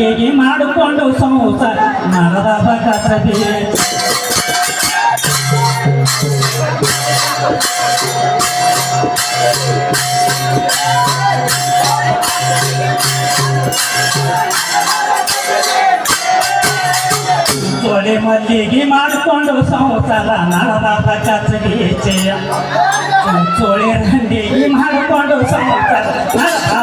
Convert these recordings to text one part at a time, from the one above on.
ರಂಡಿಗೆ ಮಾಡಿಕೊಂಡು ಸಂಸಾರ ಮರದ ಕಸಬಿ ಜೋಡಿ ಮಲ್ಲಿಗೆ ಮಾಡಿಕೊಂಡು ಸಂಸಾರ ನರದ ಕಸಬೀಚೆಯ ಚೋಳಿ ರಂಡಿಗೆ ಮಾಡಿಕೊಂಡು ಸಂಸಾರ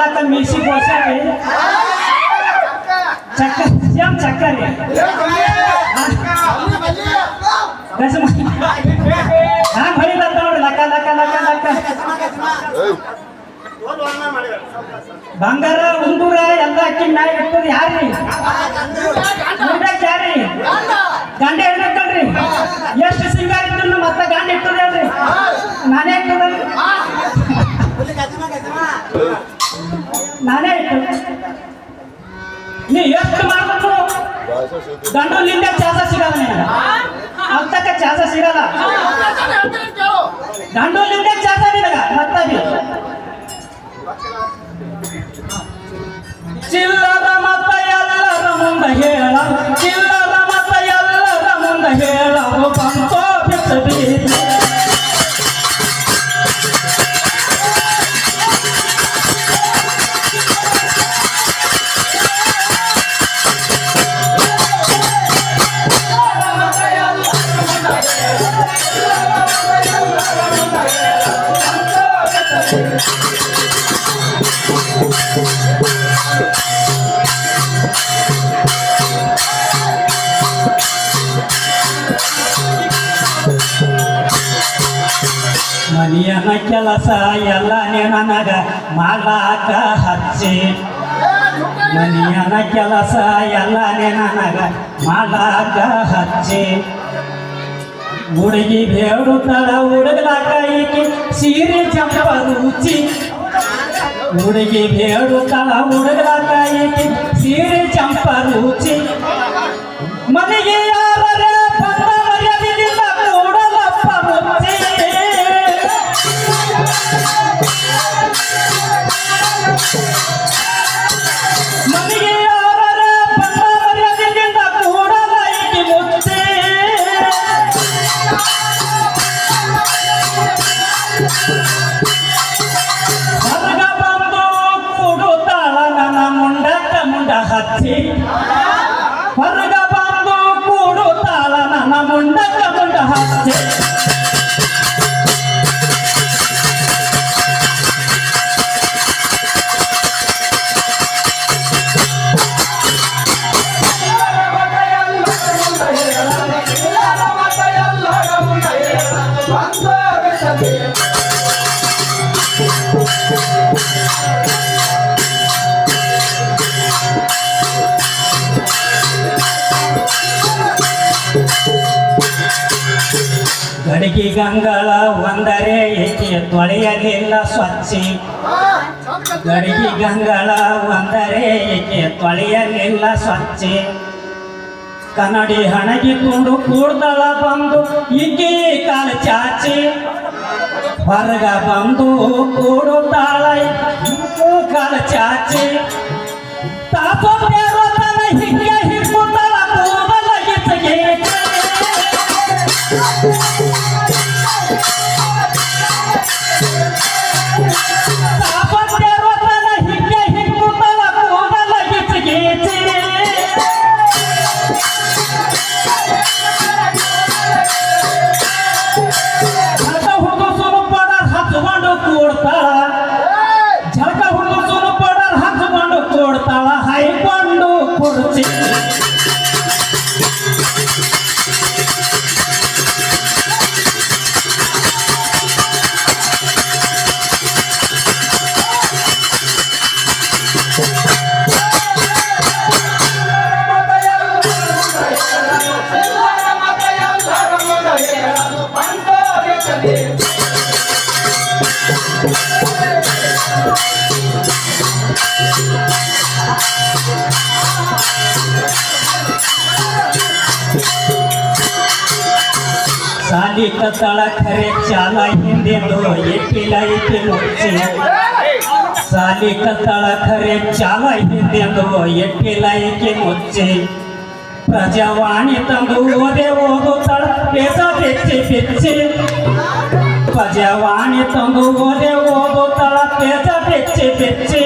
ಲಕ ಮೀಸಿ ಬೋಸಾರಿ ಚಕ್ಕ ಚಕ್ಕರಿ ಹಂಗೆ ಹೊಳಿಲಕ್ಕ ನೋಡ್ ಲಕ ಲಕ ಲಕ ಲಕ ಬಂಗಾರ, ಉಂಗುರ, ಎಲ್ಲ ಅಕ್ಕಿ ನಾಯಿ ಇಟ್ಟದ ಯಾರ್ರಿ ಯಾರ್ರಿ ಗಂಡ ಹೇಳ್ಬೇಕಲ್ರಿ ಎಷ್ಟು ಸಿಂಗಾರ ಇದ್ರು ಮತ್ತೆ ಗಂಡ ಇಟ್ಟದ್ರಿ ನಾನೇ ಇಟ್ಟದಲ್ರಿ ನಾನೇ ನೀ ಎಷ್ಟು ಮಾಡಿದ್ರು ಗಂಡಲಿಂದ ಚಾಸ ಸಿಗಲ್ಲ ನಿನಗೆ. ಅಲ್ತಕ್ಕ ಚಾಸ ಸಿಗಲ್ಲ. ಗಂಡಲಿಂದ ಚಾಸ ನಿನಗ ಮತ್ತಾಗಿ. ಚಿಲ್ಲರ ಮತ ಎಲ್ಲರ ಮುಂದೆ ಹೇಳ ಚಿಲ್ಲರ ಮತ ಎಲ್ಲರ ಮುಂದೆ ಹೇಳ ಕೆಲಸ ಎಲ್ಲ ನನಗ ಮಾಡಾಕ ಹಚ್ಚಿ. ಮನಿಯನ ಕೆಲಸ ಎಲ್ಲ ನನಗ ಮಾಡಾಕ ಹಚ್ಚಿ. ಹುಡುಗಿ ಬೇಡುತ್ತಳ ಹುಡುಗಲಾಕ ಈಕಿ ಸೀರೆ ಚಂಪ ರುಚಿ. ಹುಡುಗಿ ಬೇಡುತ್ತಳ ಹುಡುಗಲಾಕ ಈಕಿ ಸೀರೆ ಚಂಪ ರುಚಿ. ಮನೆಗೆ ಗಡಿಗೆ ಗಂಗಳ ಒಂದರೆ ಏಕೆ ತೊಳೆಯಲಿಲ್ಲ ಸ್ವಚ್ಛಿ? ಗಡಿಗೆ ಗಂಗಳ ಒಂದರೆ ಏಕೆ ತೊಳೆಯಲಿಲ್ಲ ಸ್ವಚ್ಛಿ? ಕನ್ನಡಿ ಹಣಗಿ ತುಂಡು ಕೂಡ್ದಳ ಬಂದು ಈಕೆ ಕಾಲ ಚಾಚಿ. ಹೊರಗ ಬಂದು ಕೂಡುತ್ತಾಳ ಕಾಲ ಚಾಚಿ. ತಾಪ ಹಿಂಗೆ ಸಾಲಿ ಕತ್ತಳ ಖರೆ ಚಾಲ ಹಿಂದೆಂದು ಎಟ್ಟಿಲ ಇಟ್ಟಿ ಮುಚ್ಚಿ ಸಾಲಿ ಕತ್ತಳ ಖರೆ ಚಾಲ ಹಿಂದೆಂದು ಎಟ್ಟಿಲ ಇಕ್ಕಿ ಮುಚ್ಚಿ ಪ್ರಜಾವಾಣಿ ತಂದು ಓದೆ ಓದು ತಳ ಪೇಸ ಬೆಚ್ಚಿ ಬೆಚ್ಚಿ ಪ್ರಜಾವಾಣಿ ತಂದು ಓದೆ ಓದು ತಳ ಪೇಸ ಬೆಚ್ಚಿ ಬೆಚ್ಚಿ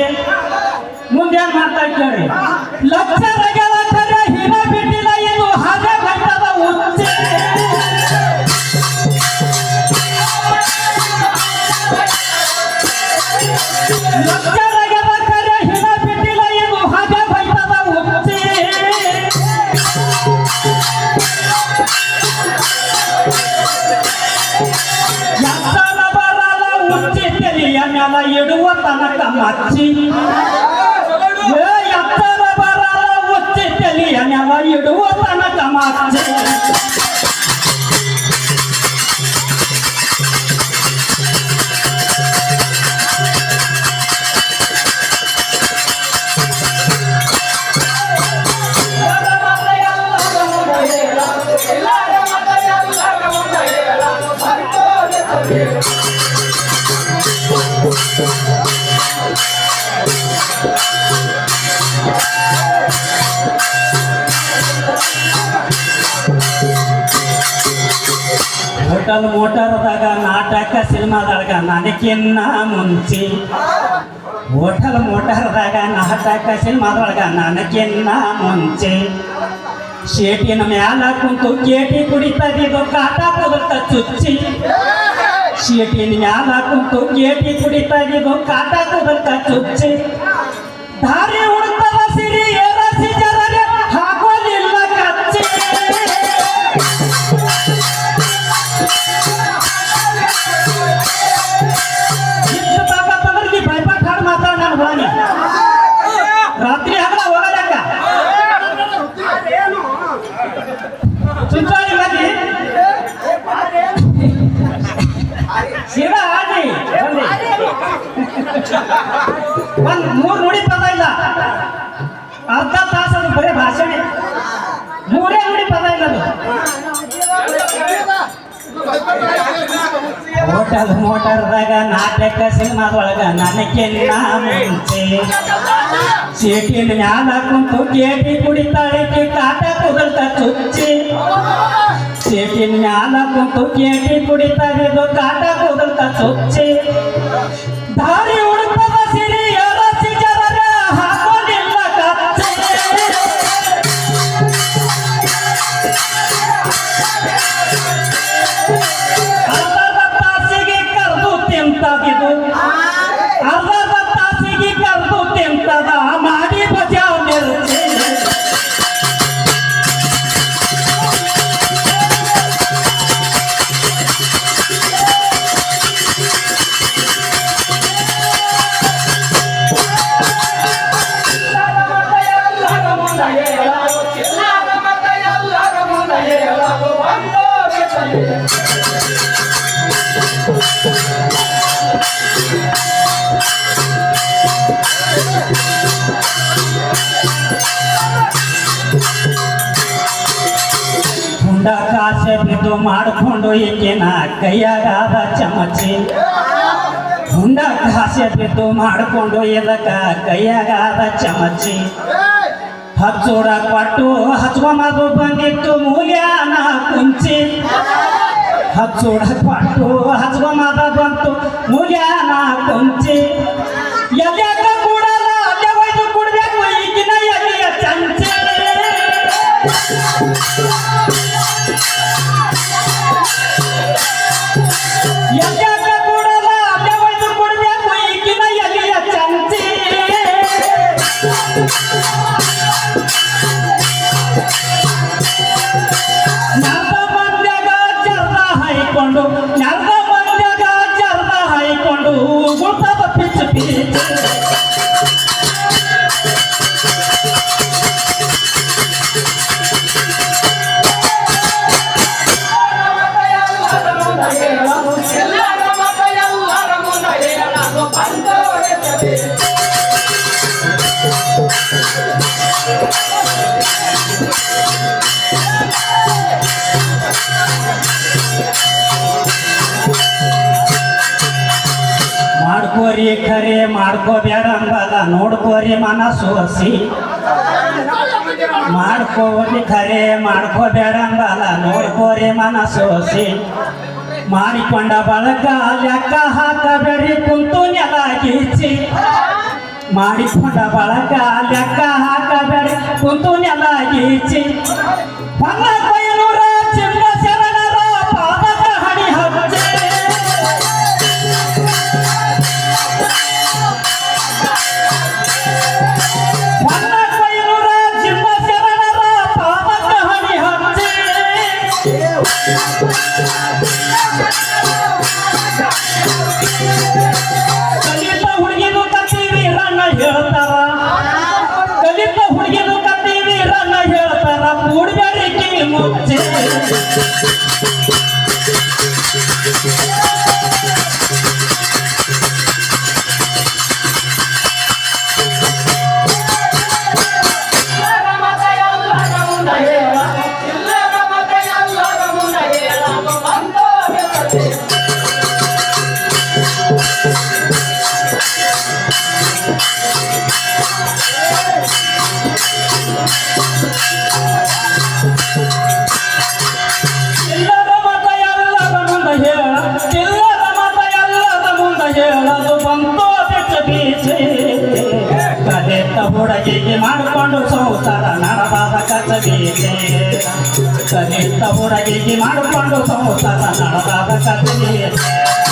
ಮುಂದೆ ಮಾಡ್ತಾ ಕೇಳಿ हातची त्याला येडवताना कामाची Yeah. ಉಚ್ಚಿ ತೆಲಿಯ ಮ್ಯಾಲ ಇಡುವ ತನಕ ಮಚ್ಚಿ ಹೋಟೆಲ್ ಮೋಟರ್ದಾಗ ನಾಟಕ ಸಿನಿಮಾದಾಗ ನನಗಿನ್ನ ಮುಂಚೆ ಹೋಟೆಲ್ ಮೋಟರ್ದಾಗ ನಾಟಕ ಸಿನಿಮಾದೊಳಗ ನನಗಿನ್ನ ಮುಂಚೆ ಶೇಟಿನ ಮ್ಯಾಲ ಕುಂತು ಕೇಟಿ ಕುಡಿತದಿದ್ದು ಕಾಟ ಕುದಕ ಚುಚ್ಚಿ ಶೇಟಿನ ಮ್ಯಾಲ ಕುಂತು ಕೇಟಿ ಕುಡಿತದಿದ್ದು ಕಾಟ ಕುದಕ ಚುಚ್ಚಿ ದಾರಿ ಹೋಟೆಲ್ ಮೋಟರ್ದಾಗ ನಾಟಕ ಸಿನಿಮಾದೊಳಗ ನನಗೆ ಮುಂಚೆ. ಸೀಟಿನ ಮ್ಯಾಲ ಕುಂತು ಕೇಟಿ ಕುಡಿತಾಳಿಕೆ ಕಾಟ ಕುದಲ್ತ ಚುಚ್ಚಿ. ಸೀಟಿನ ಮ್ಯಾಲ ಕುಂತು ಕೇಟಿ ಕುಡಿತಾಳೆ ಕಾಟ ಕುದಲ್ತ ಚುಚ್ಚಿ. ದಾರಿ ಉಡುಪದ ಈಗಿನ ಕೈಯಾಗಾದ ಚಮಚಿ. ಹುಂಡ ಹಾಸ್ಯ ಬಿದ್ದು ಮಾಡಿಕೊಂಡು ಕೈಯಾಗ ಆದ ಚಮಚಿ. ಹಚ್ಚೋಡ ಕೊಟ್ಟು ಹಚ್ಕೊಂಬದು ಬಂದಿತ್ತು ಮೂಲ್ಯಾನ ಕುಂಚಿ. ಹಚ್ಚೋಡ ಕೊಟ್ಟು ಹಚ್ಕೊಂಬದ ಬಂತು ಮೂಲ್ಯಾನ ಕುಂಚಿ. ಎಲ್ಯಾಕ ಕೂಡಲ್ಲ, ಅಲ್ಲೇ ಒಯ್ದು ಕುಡ್ಬೇಕು ಈಗಿನ ಎಲ್ಲಿಯ ಚಂಚೆ. ಖರೆ ಮಾಡ್ಕೋಬೇಡ ಅಂಬದ. ನೋಡ್ಕೋರಿ ಮನಸ್ಸೋಸಿ ಮಾಡ್ಕೋರಿ ಖರೆ ಮಾಡ್ಕೋಬೇಡ ಅಂಬದ. ನೋಡ್ಕೋರಿ ಮನಸ್ಸೋಸಿ ಮಾಡಿಕೊಂಡ ಬಳಕ ಲೆಕ್ಕ ಹಾಕಬೇಡಿ ಕುಂತು ನೆಲ ಗೀಚಿ ಮಾಡಿಕೊಂಡ ಬಳಕ ಲೆಕ್ಕ ಹಾಕಬೇಡಿ ಕುಂತು ನೆಲ ಗೀಚಿ ಹೊನ್ನ ಹೇಳ್ತಾರ? ಕಲಿತ ಹುಡುಗಿದು ಕತ್ತೀವಿ ರನ್ನ ಹೇಳ್ತಾರ. ಕೂಡ್ಬೇಡಿ ಕಿವಿ ಮುಚ್ಚೆ. ಕಲಿತ ಹುಡುಗಿಗೆ ಮಾಡಿಕೊಂಡು ಸಂಸಾರ ನಡೆದಾದ ಕಥೆ